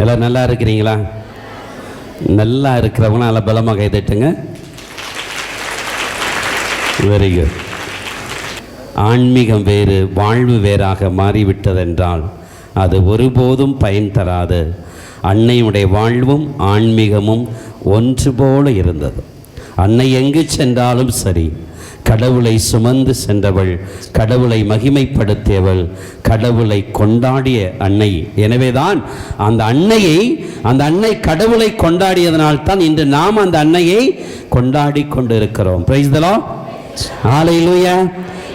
எல்லாம் நல்லா இருக்கிறீங்களா? நல்லா இருக்கிறவங்க நல்லா பலமாக கைதட்டுங்க வெரி குட் ஆன்மீகம் வேறு வாழ்வு வேறாக மாறிவிட்டதென்றால் அது ஒருபோதும் பயன் தராது. அன்னையுடைய வாழ்வும் ஆன்மீகமும் ஒன்று போல இருந்தது. அன்னை எங்கு சென்றாலும் சரி கடவுளை சுமந்து சென்றவள் கடவுளை மகிமைப்படுத்தியவள் கடவுளை கொண்டாடிய அன்னை. எனவேதான் அந்த அன்னையை அந்த அன்னை கடவுளை கொண்டாடியதனால் தான் இன்று நாம் அந்த அன்னையை கொண்டாடி கொண்டிருக்கிறோம். பிரைஸ் தலோ ஆலை லூயா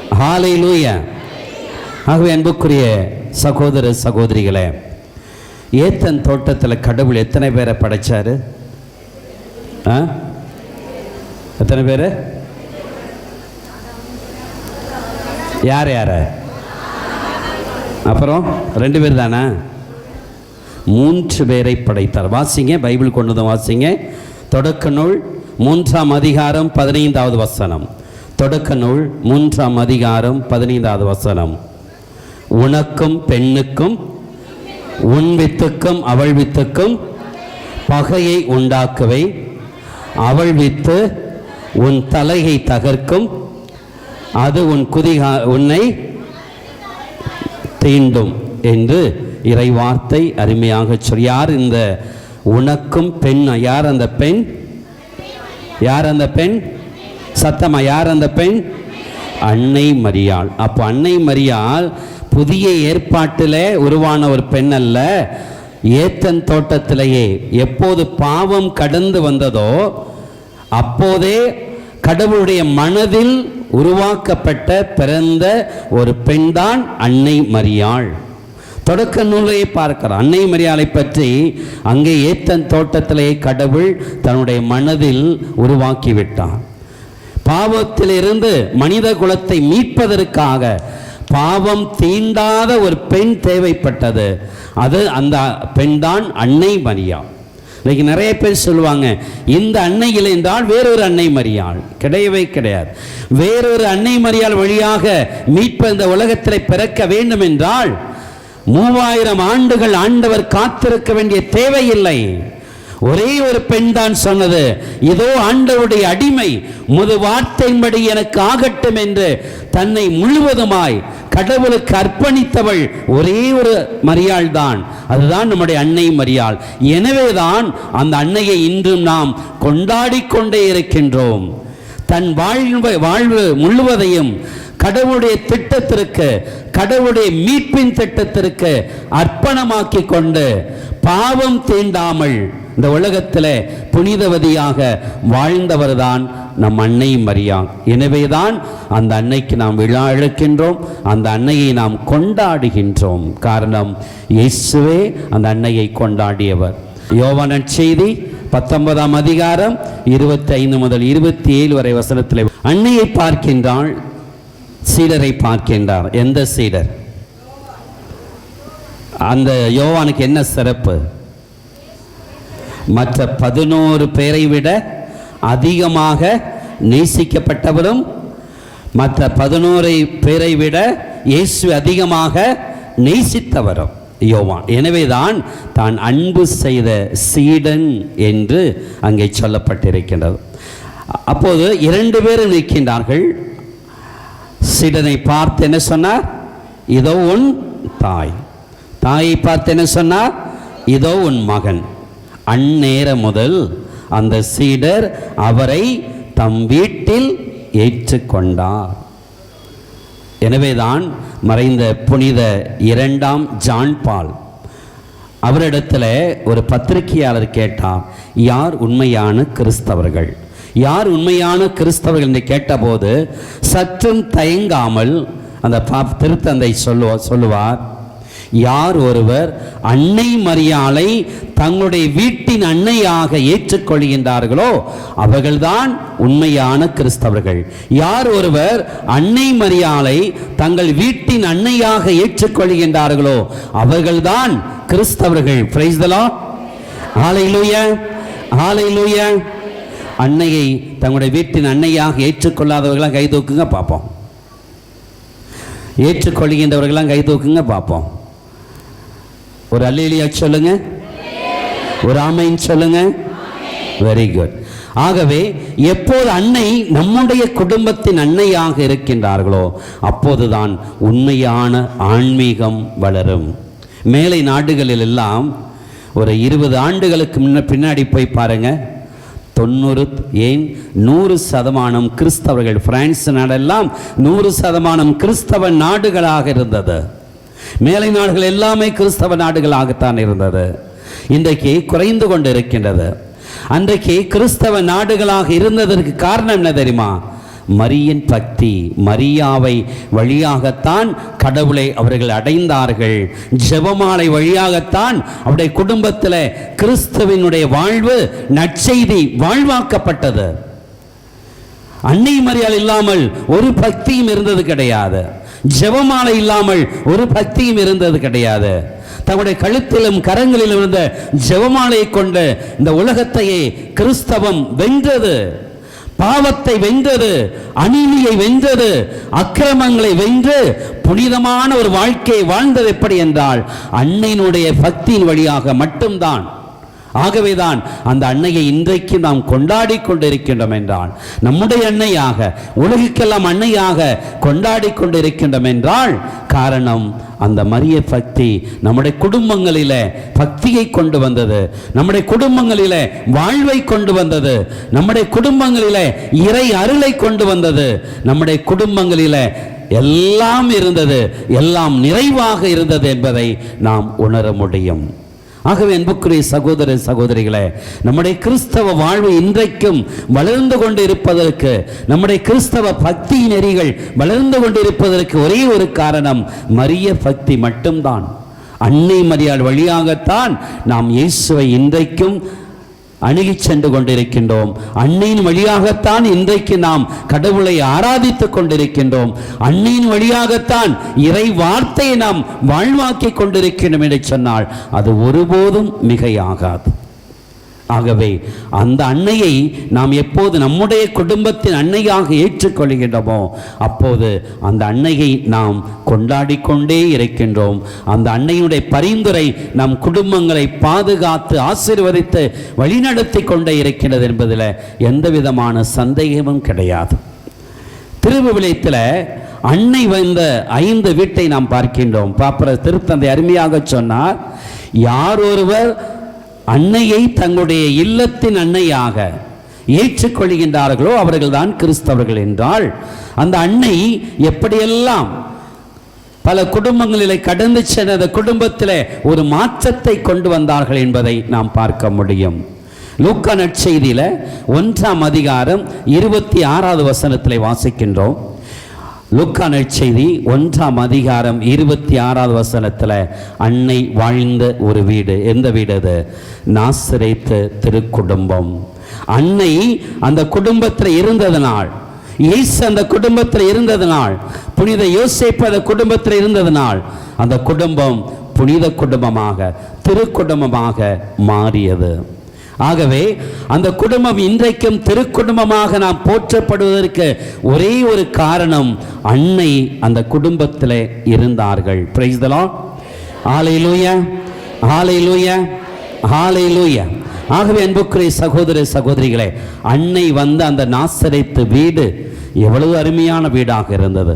ஆலை லூயா ஆகவே அன்புக்குரிய சகோதர சகோதரிகளே ஏத்தன் தோட்டத்தில் கடவுள் எத்தனை பேரை படைச்சாரு? ஆ? எத்தனை பேர்? யார் யார்? அப்புறம் ரெண்டு பேர் தானே? மூன்று பேரை படைத்தார். வாசிங்க பைபிள் கொண்டு வந்து வாசிங்க. தொடக்க நூல் மூன்றாம் அதிகாரம் பதினைந்தாவது வசனம். தொடக்க நூல் மூன்றாம் அதிகாரம் பதினைந்தாவது வசனம். உனக்கும் பெண்ணுக்கும் உன் வித்துக்கும் அவள் வித்துக்கும் பகையை உண்டாக்குவை. அவள் வித்து உன் தலையை தகர்க்கும். அது உன் குதிகா உன்னை தீண்டும் என்று இறைவார்த்தை அருமையாக சொல். யார் இந்த உனக்கும் பெண் யார் அந்த பெண்? யார் அந்த பெண்? சத்தமா யார் அந்த பெண்? அன்னை மரியாள். அப்போ அன்னை மரியாள் புதிய ஏற்பாட்டில் உருவான ஒரு பெண் அல்ல ஏத்தன் தோட்டத்திலேயே. எப்போது பாவம் கடந்து வந்ததோ அப்போதே கடவுளுடைய மனதில் உருவாக்கப்பட்ட பிறந்த ஒரு பெண்தான் அன்னை மரியாள். தொடக்க நூலை பார்க்கிறோம். அன்னை மரியாளை பற்றி அங்கே ஏத்தன் தோட்டத்திலே கடவுள் தன்னுடைய மனதில் உருவாக்கிவிட்டான் பாவத்திலிருந்து மனித குலத்தை மீட்பதற்காக பாவம் தீண்டாத ஒரு பெண் தேவைப்பட்டது. அது அந்த பெண்தான் அன்னை மரியா இன்னைக்கு நிறைய பேர் சொல்லுவாங்க இந்த அன்னை இல்லை என்றால் வேறொரு அன்னை மரியாள். கிடையவே கிடையாது. வேறொரு அன்னை மரியாள் வழியாக மீட்ப இந்த உலகத்தில் பிறக்க வேண்டும் என்றால் மூவாயிரம் ஆண்டுகள் ஆண்டவர் காத்திருக்க வேண்டிய தேவையில்லை. ஒரே ஒரு பெண் தான் சொன்னது. இதோ ஆண்டவருடைய அடிமை முது வார்த்தையின்படி எனக்கு ஆகட்டும் என்று தன்னை முழுவதுமாய் கடவுளுக்கு அர்ப்பணித்தவள் ஒரே ஒரு மரியாள் தான். அதுதான் நம்முடைய அன்னை மரியாள். எனவேதான் அந்த அன்னையை இன்றும் நாம் கொண்டாடி கொண்டே இருக்கின்றோம். தன் வாழ்வு வாழ்வு முழுவதையும் கடவுளுடைய திட்டத்திற்கு கடவுளுடைய மீட்பின் திட்டத்திற்கு அர்ப்பணமாக்கி கொண்டு பாவம் தீண்டாமல் இந்த உலகத்தில் புனிதவதியாக வாழ்ந்தவர்தான் நம் அன்னை மரியா. எனவேதான் அந்த அன்னைக்கு நாம் விழா இழுக்கின்றோம் அந்த அன்னையை நாம் கொண்டாடுகின்றோம். காரணம் இயேசுவே அந்த அன்னையை கொண்டாடியவர். யோவான செய்தி பத்தொன்பதாம் அதிகாரம் இருபத்தி ஐந்து முதல் இருபத்தி ஏழு வரை வசனத்தில் அன்னையை பார்க்கின்றாள் சீடரை பார்க்கின்றார். எந்த சீடர்? அந்த யோவானுக்கு என்ன சிறப்பு? மற்ற பதினோரு பேரை விட அதிகமாக நேசிக்கப்பட்டவரும் மற்ற பதினோரை பேரை விட இயேசு அதிகமாக நேசித்தவரும். யோவான். எனவேதான் தான் அன்பு செய்த சீடன் என்று அங்கே சொல்லப்பட்டிருக்கின்றது. அப்போது இரண்டு பேரும் நிற்கின்றார்கள். சீடனை பார்த்து என்ன சொன்னார்? இதோ உன் தாய். தாயை பார்த்து என்ன சொன்னார்? இதோ உன் மகன். அந்நேர முதல் அந்த சீடர் அவரை தம் வீட்டில் ஏற்றுக்கொண்டார். எனவேதான் மறைந்த புனித இரண்டாம் ஜான் பால் அவரிடத்தில் ஒரு பத்திரிகையாளர் கேட்டார் யார் உண்மையான கிறிஸ்தவர்கள்? யார் உண்மையான கிறிஸ்தவர்கள்? என்று கேட்டபோது சற்றும் தயங்காமல் அந்த பா திருத்தந்தை சொல்லுவா சொல்லுவார் யார் ஒருவர் அன்னை மரியாளை தங்களுடைய வீட்டின் அன்னையாக ஏற்றுக்கொள்கின்றார்களோ அவர்கள்தான் உண்மையான கிறிஸ்தவர்கள். யார் ஒருவர் அன்னை மரியாளை தங்கள் வீட்டின் அன்னையாக ஏற்றுக்கொள்கின்றார்களோ அவர்கள்தான் கிறிஸ்தவர்கள். பிரைஸ்தலா ஆலையிலூய ஆலையிலூய அன்னையை தங்களுடைய வீட்டின் அன்னையாக ஏற்றுக்கொள்ளாதவர்களாம் கை தூக்குங்க பார்ப்போம். ஏற்றுக்கொள்கின்றவர்களாம் கை தூக்குங்க பார்ப்போம். ஒரு அல்லிலியா சொல்லுங்க. ஒரு ஆமைன்னு சொல்லுங்க. வெரி குட் ஆகவே எப்போது அன்னை நம்முடைய குடும்பத்தின் அன்னையாக இருக்கின்றார்களோ அப்போதுதான் உண்மையான ஆன்மீகம் வளரும். மேலை நாடுகளில் எல்லாம் ஒரு இருபது ஆண்டுகளுக்கு முன்ன பின்னாடி போய் பாருங்கள் தொண்ணூறு ஏன்? நூறு சதமானம் கிறிஸ்தவர்கள் பிரான்ஸ் நாடெல்லாம் நூறு சதமானம் கிறிஸ்தவ நாடுகளாக இருந்தது. மேலை நாடுகள் எல்லாமே கிறிஸ்தவ நாடுகளாகத்தான் இருந்தது. இன்றைக்கு குறைந்து கொண்டு இருக்கின்றது அன்றைக்கு கிறிஸ்தவ நாடுகளாக இருந்ததற்கு காரணம் என்ன தெரியுமா? மரியின் பக்தி மரியாவை வழியாகத்தான் கடவுளை அவர்கள் அடைந்தார்கள். ஜெபமாலை வழியாகத்தான் அவருடைய குடும்பத்தில் கிறிஸ்துவினுடைய வாழ்வு நற்செய்தி வாழ்வாக்கப்பட்டது. அன்னை மரியாள் இல்லாமல் ஒரு பக்தியும் இருந்தது கிடையாது. ஜெபமாலை இல்லாமல் ஒரு பக்தியும் இருந்தது கிடையாது. தங்களுடைய கழுத்திலும் கரங்களிலும் இருந்த ஜெபமாலையை கொண்டு இந்த உலகத்தையே கிறிஸ்தவம் வென்றது. பாவத்தை வென்றது அநீதியை வென்றது அக்கிரமங்களை வென்று புனிதமான ஒரு வாழ்க்கையை வாழ்ந்தது எப்படி என்றால் அன்னையினுடைய பக்தியின் வழியாக மட்டும்தான். ஆகவேதான் அந்த அன்னையை இன்றைக்கு நாம் கொண்டாடி கொண்டிருக்கின்றோம் என்றால் நம்முடைய அன்னையாக உலகுக்கெல்லாம் அன்னையாக கொண்டாடி கொண்டிருக்கின்றோம் என்றால் காரணம் அந்த மரிய பக்தி நம்முடைய குடும்பங்களிலே பக்தியை கொண்டு வந்தது நம்முடைய குடும்பங்களிலே வாழ்வை கொண்டு வந்தது நம்முடைய குடும்பங்களிலே இறை அருளை கொண்டு வந்தது நம்முடைய குடும்பங்களில எல்லாம் இருந்தது எல்லாம் நிறைவாக இருந்தது என்பதை நாம் உணர முடியும். ஆகவே அன்புக்குரிய சகோதர சகோதரிகளே நம்முடைய கிறிஸ்தவ வாழ்வு இன்றைக்கும் வளர்ந்து கொண்டு இருப்பதற்கு நம்முடைய கிறிஸ்தவ பக்தி நெறிகள் வளர்ந்து கொண்டு இருப்பதற்கு ஒரே ஒரு காரணம் மரிய பக்தி மட்டும்தான். அன்னை மரியாள் வழியாகத்தான் நாம் இயேசுவை இன்றைக்கும் அணுகி சென்று கொண்டிருக்கின்றோம். அன்னையின் வழியாகத்தான் இன்றைக்கு நாம் கடவுளை ஆராதித்துக் கொண்டிருக்கின்றோம். அன்னையின் வழியாகத்தான் இறை வார்த்தையை நாம் வாழ்வாக்கி கொண்டிருக்கின்றோம் என்று சொன்னால் அது ஒருபோதும் மிகையாகாது. ஆகவே அந்த அன்னையை நாம் எப்போது நம்முடைய குடும்பத்தின் அன்னையாக ஏற்றுக்கொள்கின்றோமோ அப்போது அந்த அன்னையை நாம் கொண்டாடி கொண்டே இருக்கின்றோம். அந்த அன்னையுடைய பரிந்துரை நம் குடும்பங்களை பாதுகாத்து ஆசீர்வதித்து வழிநடத்தி கொண்டே இருக்கின்றது என்பதில் எந்த விதமான சந்தேகமும் கிடையாது. திருவிவிலியத்தில் அன்னை வந்த ஐந்து வீட்டை நாம் பார்க்கின்றோம். பாப்பர திருத்தந்தை அருமையாக சொன்னார் யார் ஒருவர் அன்னையை தங்களுடைய இல்லத்தின் அன்னையாக ஏற்றுக்கொள்கின்றார்களோ அவர்கள்தான் கிறிஸ்தவர்கள் என்றால் அந்த அன்னை எப்படியெல்லாம் பல குடும்பங்களிலே கடந்து சென்ற அந்த குடும்பத்தில் ஒரு மாற்றத்தை கொண்டு வந்தார்கள் என்பதை நாம் பார்க்க முடியும். லூக்கா நற்செய்தியில் ஒன்றாம் அதிகாரம் இருபத்தி ஆறாவது வசனத்தில் வாசிக்கின்றோம். லூக்கா நற்செய்தி ஒன்றாம் அதிகாரம் இருபத்தி ஆறாவது வசனத்தில் அன்னை வாழ்ந்த ஒரு வீடு. எந்த வீடு அது? நாசிரைத்த திருக்குடும்பம். அன்னை அந்த குடும்பத்தில் இருந்ததனால் இயேசு அந்த குடும்பத்தில் இருந்ததனால் புனித யோசிப்பு அந்த குடும்பத்தில் இருந்ததனால் அந்த குடும்பம் புனித குடும்பமாக திருக்குடும்பமாக மாறியது. ஆகவே அந்த குடும்பம் இன்றைக்கும் திருக்குடும்பமாக நாம் போற்றப்படுவதற்கு ஒரே ஒரு காரணம் அன்னை அந்த குடும்பத்தில் இருந்தார்கள். பிரேசுதலால் ஆலை லூய ஆலை லூய ஆலை லூய ஆகவே அன்புக்குரிய சகோதர சகோதரிகளே அன்னை வந்த அந்த நாசரைத்து வீடு எவ்வளவு அருமையான வீடாக இருந்தது.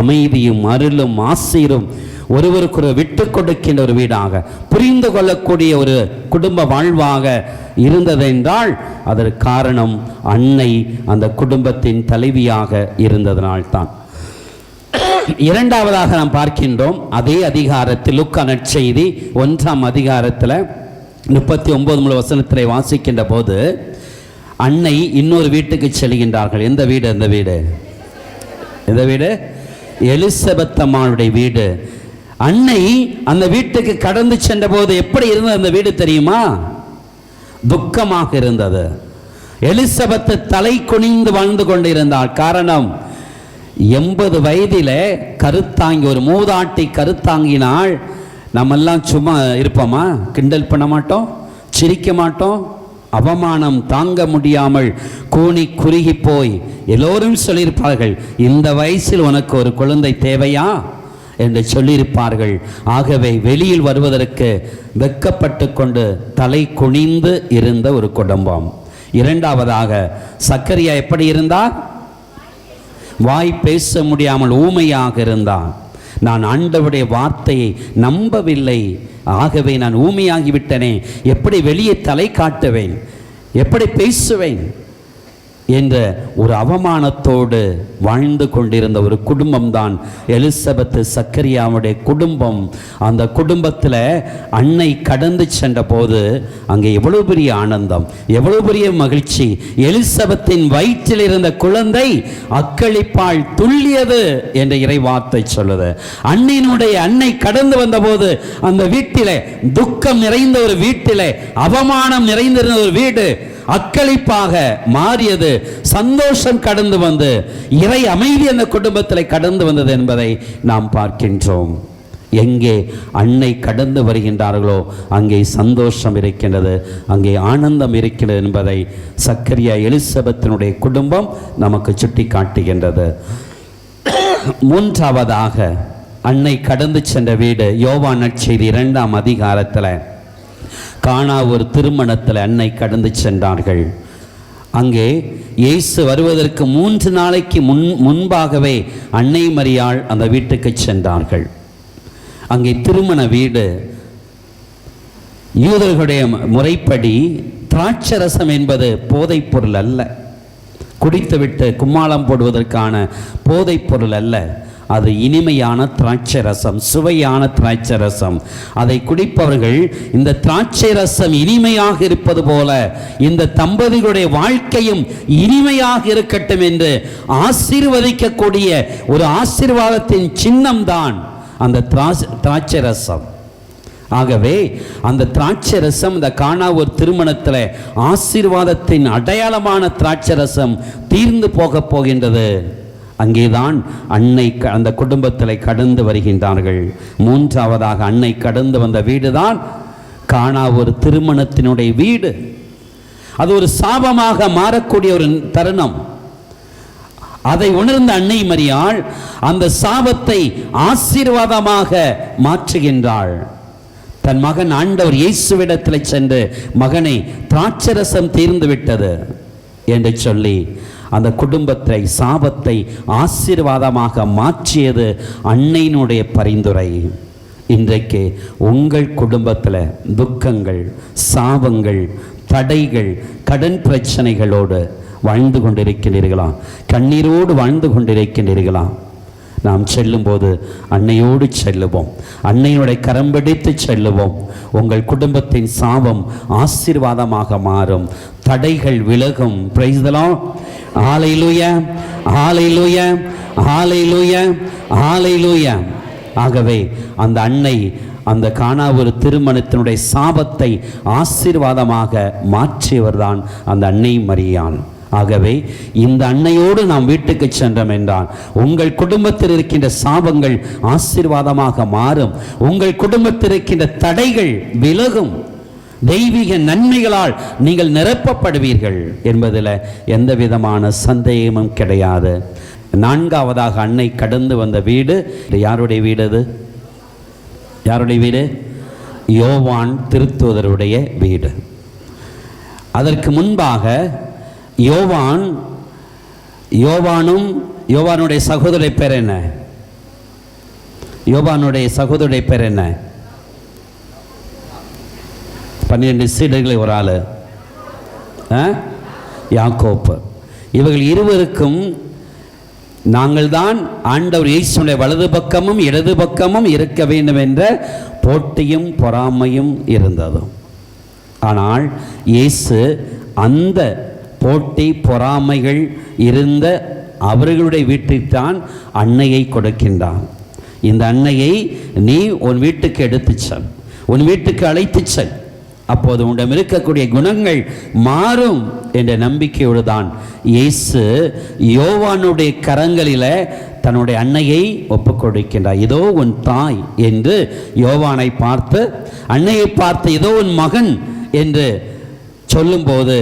அமைதியும் அருளும் ஆசீரும் ஒருவருக்கு ஒரு விட்டு கொடுக்கின்ற ஒரு வீடாக புரிந்து கொள்ளக்கூடிய ஒரு குடும்ப வாழ்வாக இருந்ததென்றால் அதற்கு காரணம் அன்னை அந்த குடும்பத்தின் தலைவியாக இருந்ததனால்தான். இரண்டாவதாக நாம் பார்க்கின்றோம் அதே அதிகாரத்தில் லுக்கான நற்செய்தி ஒன்றாம் அதிகாரத்தில் முப்பத்தி ஒன்பது முழு வசனத்திலே வாசிக்கின்ற போது அன்னை இன்னொரு வீட்டுக்கு செல்கின்றார்கள். எந்த வீடு எந்த வீடு? எந்த வீடு? எலிசபெத்தம்மாளுடைய வீடு. அன்னை அந்த வீட்டுக்கு கடந்து சென்ற போது எப்படி இருந்தது அந்த வீடு தெரியுமா? துக்கமாக இருந்தது. எலிசபெத்து தலை குனிந்து வாழ்ந்து கொண்டிருந்தாள். காரணம் எண்பது வயதில் கருத்தாங்கி ஒரு மூதாட்டி கருத்தாங்கினால் நம்மெல்லாம் சும்மா இருப்போமா? கிண்டல் பண்ண மாட்டோம்? சிரிக்க மாட்டோம்? அவமானம் தாங்க முடியாமல் கூனி குறுகி போய் எல்லோரும் சொல்லியிருப்பார்கள் இந்த வயசில் உனக்கு ஒரு குழந்தை தேவையா? என்று சொல்லியிருப்பார்கள். ஆகவே வெளியில் வருவதற்கு வெக்கப்பட்டு கொண்டு தலை குனிந்து இருந்த ஒரு குடும்பம். இரண்டாவதாக சக்கரியா எப்படி இருந்தார் வாய் பேச முடியாமல் ஊமையாக இருந்தான். நான் ஆண்டவருடைய வார்த்தையை நம்பவில்லை. ஆகவே நான் ஊமையாகிவிட்டனே. எப்படி வெளியே தலை காட்டுவேன்? எப்படி பேசுவேன்? என்ற ஒரு அவமானத்தோடு வாழ்ந்து கொண்டிருந்த ஒரு குடும்பம்தான் எலிசபெத் சக்கரியாவுடைய குடும்பம். அந்த குடும்பத்தில் அன்னை கடந்து சென்ற போது அங்கே எவ்வளவு பெரிய ஆனந்தம் எவ்வளவு பெரிய மகிழ்ச்சி. எலிசபெத்தின் வயிற்றில் இருந்த குழந்தை அக்களிப்பால் துள்ளியது என்ற இறைவார்த்தை சொல்லுது. அண்ணினுடைய அன்னை கடந்து வந்தபோது அந்த வீட்டிலே துக்கம் நிறைந்த ஒரு வீட்டிலே அவமானம் நிறைந்திருந்த ஒரு வீடு. அக்களிப்பாக மாறியது. சந்தோஷம் கடந்து வந்து இறை அமைதி அந்த குடும்பத்தில் கடந்து வந்தது என்பதை நாம் பார்க்கின்றோம். எங்கே அன்னை கடந்து வருகின்றார்களோ அங்கே சந்தோஷம் இருக்கின்றது அங்கே ஆனந்தம் இருக்கின்றது என்பதை சக்கரியா எலிசபத்தினுடைய குடும்பம் நமக்கு சுட்டி காட்டுகின்றது மூன்றாவதாக அன்னை கடந்து சென்ற வீடு யோவா நற்செய்தி இரண்டாம் அதிகாரத்தில். காணா ஒரு திருமணத்தில் அன்னை கடந்து சென்றார்கள். அங்கே இயேசு வருவதற்கு மூன்று நாளைக்கு முன் முன்பாகவே அன்னை மரியாள் அந்த வீட்டுக்கு சென்றார்கள். அங்கே திருமண வீடு. யூதர்களுடைய முறைப்படி திராட்சரசம் என்பது போதைப் பொருள் அல்ல. குடித்துவிட்டு கும்மாளம் போடுவதற்கான போதைப் பொருள் அல்ல. அது இனிமையான திராட்சை ரசம் சுவையான திராட்சை ரசம் அதை குடிப்பவர்கள் இந்த திராட்சை ரசம் இனிமையாக இருப்பது போல இந்த தம்பதிகளுடைய வாழ்க்கையும் இனிமையாக இருக்கட்டும் என்று ஆசீர்வதிக்கக்கூடிய ஒரு ஆசீர்வாதத்தின் சின்னம்தான் அந்த திராட்சை ரசம் ஆகவே அந்த திராட்சை ரசம் இந்த காணா ஒரு திருமணத்தில் ஆசீர்வாதத்தின் அடையாளமான திராட்சை ரசம் தீர்ந்து போக போகின்றது. அங்கேதான் அன்னை க- அந்த குடும்பத்தில் கடந்து வருகின்றார்கள். மூன்றாவதாக அன்னை கடந்து வந்த வீடுதான் காணா ஒரு திருமணத்தினுடைய வீடு. அது ஒரு சாபமாக மாறக்கூடிய ஒரு தருணம். அதை உணர்ந்த அன்னை மரியாள் அந்த சாபத்தை ஆசீர்வாதமாக மாற்றுகின்றாள். தன் மகன் ஆண்டவர் இயேசுவிடத்தில் சென்று மகனை திராட்சரசம் தீர்ந்து விட்டது என்று சொல்லி அந்த குடும்பத்தை சாபத்தை ஆசீர்வாதமாக மாற்றியது அன்னையினுடைய பரிந்துரை. இன்றைக்கு உங்கள் குடும்பத்தில் துக்கங்கள் சாபங்கள் தடைகள் கடன் பிரச்சனைகளோடு வாழ்ந்து கொண்டிருக்கிறீர்களா கண்ணீரோடு வாழ்ந்து கொண்டிருக்கிறீர்களா நாம் செல்லும்போது அன்னையோடு செல்லுவோம். அன்னையோட கரம் பிடித்து செல்லுவோம். உங்கள் குடும்பத்தின் சாபம் ஆசீர்வாதமாக மாறும். தடைகள் விலகும். பிரைஸ்தலாம் ஆலை லூய ஆலை லூய ஆகவே அந்த அன்னை அந்த காணா ஒரு திருமணத்தினுடைய சாபத்தை ஆசீர்வாதமாக மாற்றியவர்தான் அந்த அன்னை மரியான். ஆகவே இந்த அன்னையோடு நாம் வீட்டுக்கு சென்றோம் என்றால் உங்கள் குடும்பத்தில் இருக்கின்ற சாபங்கள் ஆசீர்வாதமாக மாறும். உங்கள் குடும்பத்தில் இருக்கின்ற தடைகள் விலகும். தெய்வீக நன்மைகளால் நீங்கள் நிரப்பப்படுவீர்கள் என்பதில் எந்த விதமான சந்தேகமும் கிடையாது. நான்காவதாக அன்னை கடந்து வந்த வீடு யாருடைய வீடு அது? யாருடைய வீடு? யோவான் திருத்துவதருடைய வீடு. அதற்கு முன்பாக யோவான் யோவானும் யோவானுடைய சகோதரை பேர் என்ன? யோவானுடைய சகோதரை பேர் என்ன? பன்னிரெண்டு சீடர்களை ஒரு ஆள். யாக்கோப்பு. இவர்கள் இருவருக்கும் நாங்கள் தான் ஆண்டவர் இயேசுடைய வலது பக்கமும் இடது பக்கமும் இருக்க வேண்டும் என்ற போட்டியும் பொறாமையும் இருந்ததும். ஆனால் இயேசு அந்த போட்டி பொறாமைகள் இருந்த அவர்களுடைய வீட்டில்தான் அன்னையை கொடுக்கின்றான். இந்த அன்னையை நீ உன் வீட்டுக்கு எடுத்து செல். உன் வீட்டுக்கு அழைத்து செல். அப்போது உன்னிடம் இருக்கக்கூடிய குணங்கள் மாறும் என்ற நம்பிக்கையோடு தான் இயேசு யோவானுடைய கரங்களில் தன்னுடைய அன்னையை ஒப்புக் கொடுக்கின்றார் இதோ உன் தாய் என்று யோவானை பார்த்து அன்னையை பார்த்து இதோ உன் மகன் என்று சொல்லும்போது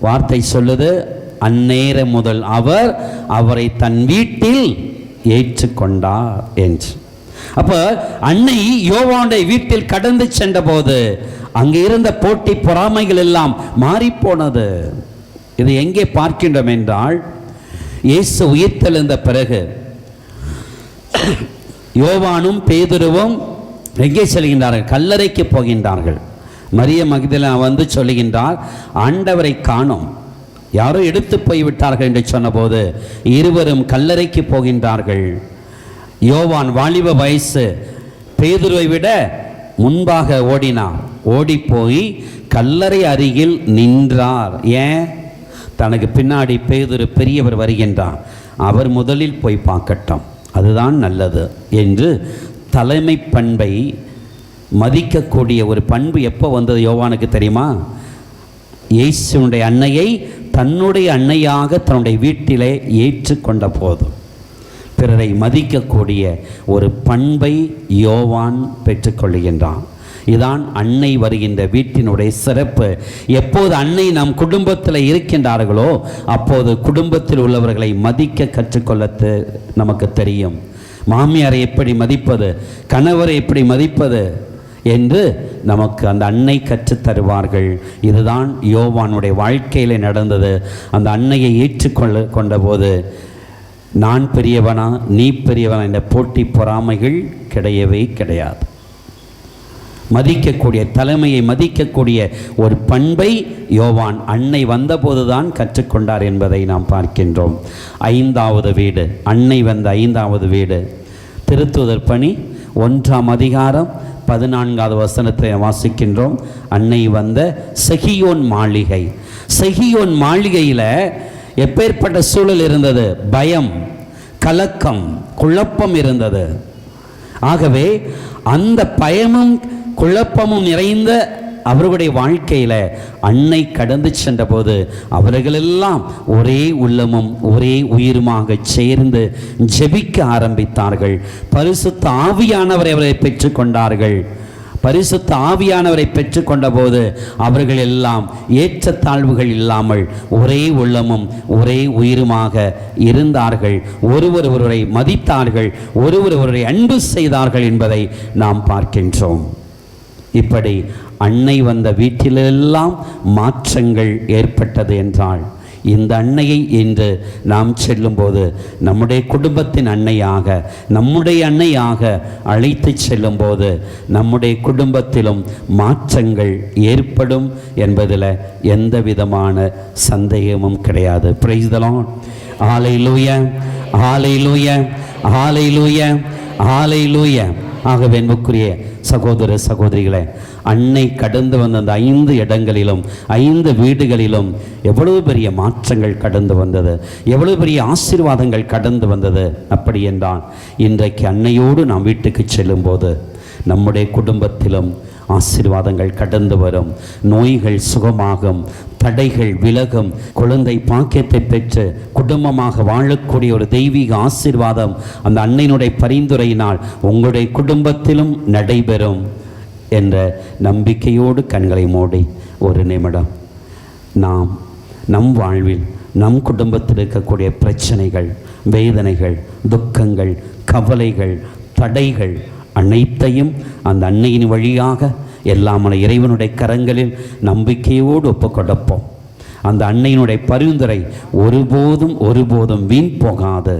வார்த்தை சொல்லுது அந்நேரம் முதல் அவர் அவரை தன் வீட்டில் ஏற்றுக்கொண்டார் என்று. அப்போ அன்னை யோவானுடைய வீட்டில் கடந்து சென்றபோது அங்கே இருந்த போட்டி பொறாமைகள் எல்லாம் மாறி போனது இது எங்கே பார்க்கின்றோம் என்றால் இயேசு உயிர்த்தெழுந்த பிறகு யோவானும் பேதுருவும் எங்கே செல்கின்றார்கள்? கல்லறைக்கு போகின்றார்கள். மரிய மகிதலா வந்து சொல்லுகின்றார் ஆண்டவரை காணோம். யாரோ எடுத்து போய் விட்டார்கள் என்று சொன்னபோது இருவரும் கல்லறைக்கு போகின்றார்கள். யோவான் வாலிப வயசு. பேதுருவை விட முன்பாக ஓடினார் ஓடிப்போய் கல்லறை அருகில் நின்றார். ஏன்? தனக்கு பின்னாடி பேதுரு பெரியவர் வருகின்றார். அவர் முதலில் போய் பார்க்கட்டும். அதுதான் நல்லது என்று தலைமை பண்பை மதிக்கக்கூடிய ஒரு பண்பு எப்போ வந்தது யோவானுக்கு தெரியுமா? இயேசுனுடைய அன்னையை தன்னுடைய அன்னையாக தன்னுடைய வீட்டிலே ஏற்றுக்கொண்ட போதும் பிறரை மதிக்கக்கூடிய ஒரு பண்பை யோவான் பெற்றுக்கொள்கின்றான் இதான் அன்னை வருகின்ற வீட்டினுடைய சிறப்பு. எப்போது அன்னை நம் குடும்பத்தில் இருக்கின்றார்களோ அப்போது குடும்பத்தில் உள்ளவர்களை மதிக்க கற்றுக்கொள்ள நமக்கு தெரியும். மாமியாரை எப்படி மதிப்பது? கணவரை எப்படி மதிப்பது? என்று நமக்கு அந்த அன்னை கற்றுத் தருவார்கள். இதுதான் யோவானுடைய வாழ்க்கையில் நடந்தது. அந்த அன்னையை ஏற்றுக்கொள்ள கொண்டபோது நான் பெரியவனா நீ பெரியவனா என்ற போட்டி பொறாமைகள் கிடையவே கிடையாது. மதிக்கக்கூடிய தலைமையை மதிக்கக்கூடிய ஒரு பண்பை யோவான் அன்னை வந்தபோதுதான் கற்றுக்கொண்டார் என்பதை நாம் பார்க்கின்றோம். ஐந்தாவது வீடு அன்னை வந்த ஐந்தாவது வீடு. திருத்துதர் பணி ஒன்றாம் அதிகாரம் பதினான்காவது வசனத்தை வாசிக்கின்றோம். அன்னை வந்த செகியோன் மாளிகை. செகியோன் மாளிகையில் எப்பேற்பட்ட சூழல் இருந்தது? பயம் கலக்கம் குழப்பம் இருந்தது. ஆகவே அந்த பயமும் குழப்பமும் நிறைந்த அவர்களுடைய வாழ்க்கையில் அன்னை கடந்து சென்றபோது அவர்களெல்லாம் ஒரே உள்ளமும் ஒரே உயிருமாக சேர்ந்து ஜெபிக்க ஆரம்பித்தார்கள். பரிசுத்த ஆவியானவரை அவரை பெற்றுக்கொண்டார்கள் பரிசுத்த ஆவியானவரை பெற்றுக்கொண்ட போது அவர்கள் எல்லாம் ஏற்றத்தாழ்வுகள் இல்லாமல் ஒரே உள்ளமும் ஒரே உயிருமாக இருந்தார்கள். ஒருவர் ஒருவரை மதித்தார்கள். ஒருவர் ஒருவரை அன்பு செய்தார்கள் என்பதை நாம் பார்க்கின்றோம். இப்படி அன்னை வந்த வீட்டிலெல்லாம் மாற்றங்கள் ஏற்பட்டது என்றால் இந்த அன்னையை இன்று நாம் செல்லும்போது நம்முடைய குடும்பத்தின் அன்னையாக நம்முடைய அன்னையாக அழைத்து செல்லும்போது நம்முடைய குடும்பத்திலும் மாற்றங்கள் ஏற்படும் என்பதில் எந்த விதமான சந்தேகமும் கிடையாது. பிரைஸ்தலாம் ஆலை லூய ஆலை லூய ஆலை லூய ஆலை லூய ஆகவே அன்புக்குரிய சகோதர சகோதரிகளே அன்னை கடந்து வந்த அந்த ஐந்து இடங்களிலும் ஐந்து வீடுகளிலும் எவ்வளவு பெரிய மாற்றங்கள் கடந்து வந்தது எவ்வளவு பெரிய ஆசீர்வாதங்கள் கடந்து வந்தது. அப்படி என்றால் இன்றைக்கு அன்னையோடு நாம் வீட்டுக்கு செல்லும்போது நம்முடைய குடும்பத்திலும் ஆசீர்வாதங்கள் கடந்து வரும் நோய்கள் சுகமாகும் தடைகள் விலகும் குழந்தை பாக்கியத்தை பெற்று குடும்பமாக வாழக்கூடிய ஒரு தெய்வீக ஆசீர்வாதம் அந்த அன்னையினுடைய பரிந்துரையினால் உங்களுடைய குடும்பத்திலும் நடைபெறும் என்ற நம்பிக்கையோடு கண்களை மூடி ஒரு நிமிடம் நாம் நம் வாழ்வில் நம் குடும்பத்தில் இருக்கக்கூடிய பிரச்சனைகள் வேதனைகள் துக்கங்கள் கவலைகள் தடைகள் அனைத்தையும் அந்த அன்னையின் வழியாக எல்லாமான இறைவனுடைய கரங்களில் நம்பிக்கையோடு ஒப்புக்கொடுப்போம். அந்த அன்னையினுடைய பரிந்துரை ஒருபோதும் ஒருபோதும் வீண் போகாது.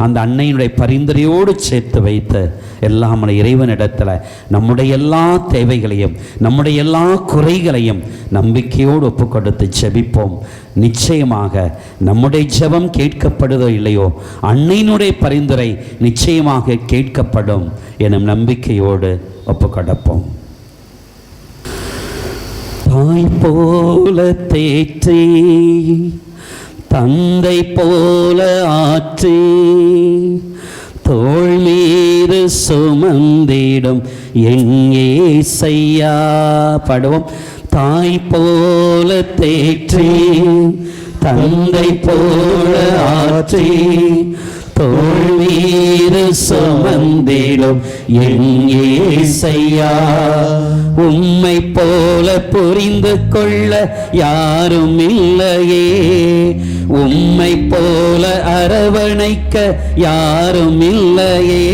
அந்த அன்னையினுடைய பரிந்துரையோடு சேர்த்து வைத்து இறைவன் இறைவனிடத்தில் நம்முடைய எல்லா தேவைகளையும் நம்முடைய எல்லா குறைகளையும் நம்பிக்கையோடு ஒப்பு கொடுத்து ஜெபிப்போம். நிச்சயமாக நம்முடைய ஜெபம் கேட்கப்படுதோ இல்லையோ அன்னையினுடைய பரிந்துரை நிச்சயமாக கேட்கப்படும் எனும் நம்பிக்கையோடு ஒப்பு கொடுப்போம் தாய் போல தேற்றே தந்தை போல ஆற்றி தோல் மீது சுமந்திடும் எங்கே செய்யா படுவோம். தாய் போல தேற்றி தந்தை போல ஆற்றி தோள் சுமந்திடும் எங்கே செய்யா உம்மை போல புரிந்து கொள்ள யாரும் இல்லையே. உம்மை போல அரவணைக்க யாரும் இல்லையே.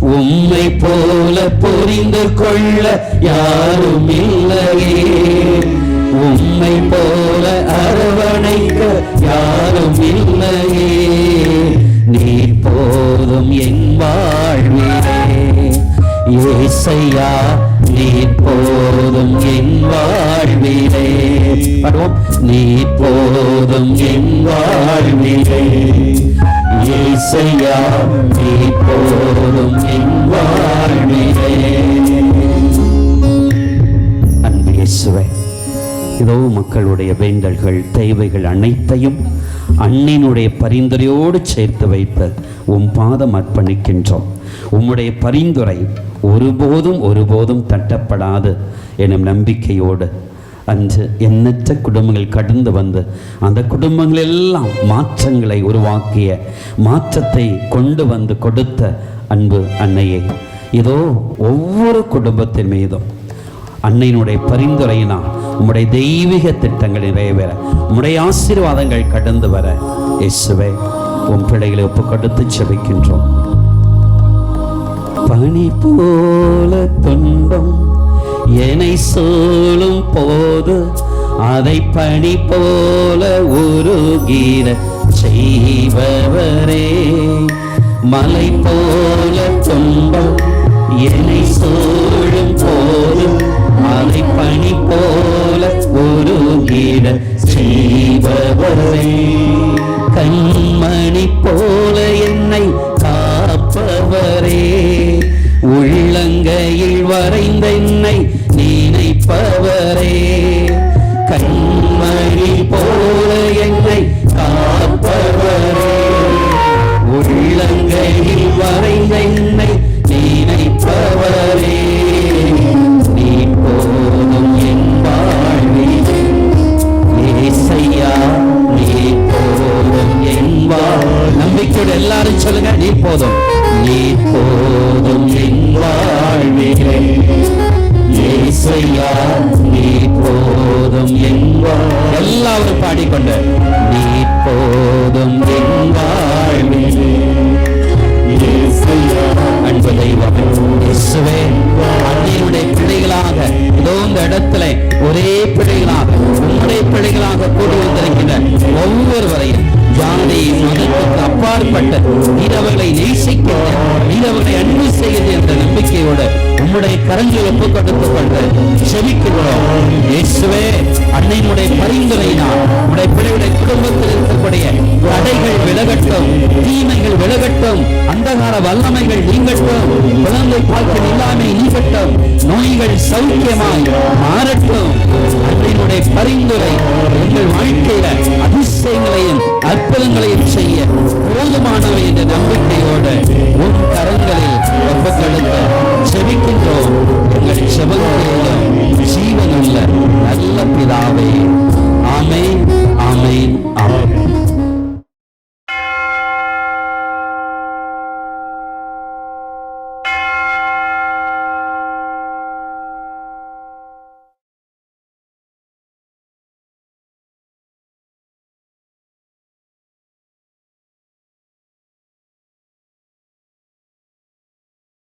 உம்மை போல புரிந்து கொள்ள யாரும் இல்லையே. உம்மை போல அரவணைக்க யாரும் இல்லையே. என் வாழ்விலே. ஏசையா நீ போதும் என் வாழ்விலே. பாடுவோம். நீ போதும் என் வாழ்விலே. ஏசையா நீ போதும் என் வாழ்விலே. அன்பேசுவே இதோ மக்களுடைய வேண்டல்கள் தேவைகள் அனைத்தையும் அன்னையினுடைய பரிந்துரையோடு சேர்த்து வைத்து உம் பாதம் அர்ப்பணிக்கின்றோம். உம்முடைய பரிந்துரை ஒருபோதும் ஒருபோதும் தட்டப்படாது எனும் நம்பிக்கையோடு அன்று எண்ணற்ற குடும்பங்கள் கடந்து வந்து அந்த குடும்பங்கள் எல்லாம் மாற்றங்களை உருவாக்கிய மாற்றத்தை கொண்டு வந்து கொடுத்த அன்பு அன்னையை. இதோ ஒவ்வொரு குடும்பத்தின் மீதும் அன்னையினுடைய பரிந்துரையினால் உம்முடைய தெய்வீக திட்டங்கள் நிறைவேற. உம்முடைய ஆசீர்வாதங்கள் கடந்து வர. இயேசுவே உன் பிள்ளைகளை ஒப்பு கொடுத்து செபிக்கின்றோம் பனி போல துன்பம் என்னை சூழும் போது அதை பனி போல உருகிட செய்பவரே. மலை போல துன்பம் என்னை சூழும் போது வரைந்த என்னை நினைப்பவரே. கண்மணி போல என்னை கா பாடிக்கொண்டு. நீ போதும் அன்பு தெய்வம் இயேசுவே அன்னையுடைய பிள்ளைகளாக ஏதோ இந்த இடத்துல ஒரே பிள்ளைகளாக உங்களுடைய பிள்ளைகளாக கூடி வந்திருக்கின்ற ஒவ்வொருவரையும் ஜாதி மதத்துக்கு அப்பாற்பட்ட இரவுகளை நேசிக்கின்ற இரவுகளை அன்பு செய்கிறது என்ற நம்பிக்கையோட உம்முடைய கரங்களை ஒப்பு கொடுத்து கொண்டு செபிக்கிறோம். இயேசுவே அன்னையினுடைய பரிந்துரையினால் உடைய பிள்ளையுடைய குடும்பத்தில் இருக்கக்கூடிய தடைகள் விலகட்டும் தீமைகள் விலகட்டும் அந்தகார வல்லமைகள் நீங்கட்டும் குழந்தை பாக்கியம் இல்லாமை நீங்கட்டும் நோய்கள் சௌக்கியமாய் மாறட்டும். அன்னையினுடைய பரிந்துரை அற்புதங்களையும் செய்ய போதுமானவை என்ற நம்பிக்கையோடு உன் கரங்களில் ஒப்பத்தெடுக்க செவிக்கின்றோம் எங்கள் செவங்களுள்ள ஜீவனுள்ள நல்ல பிதாவே. ஆமை ஆமை ஆமை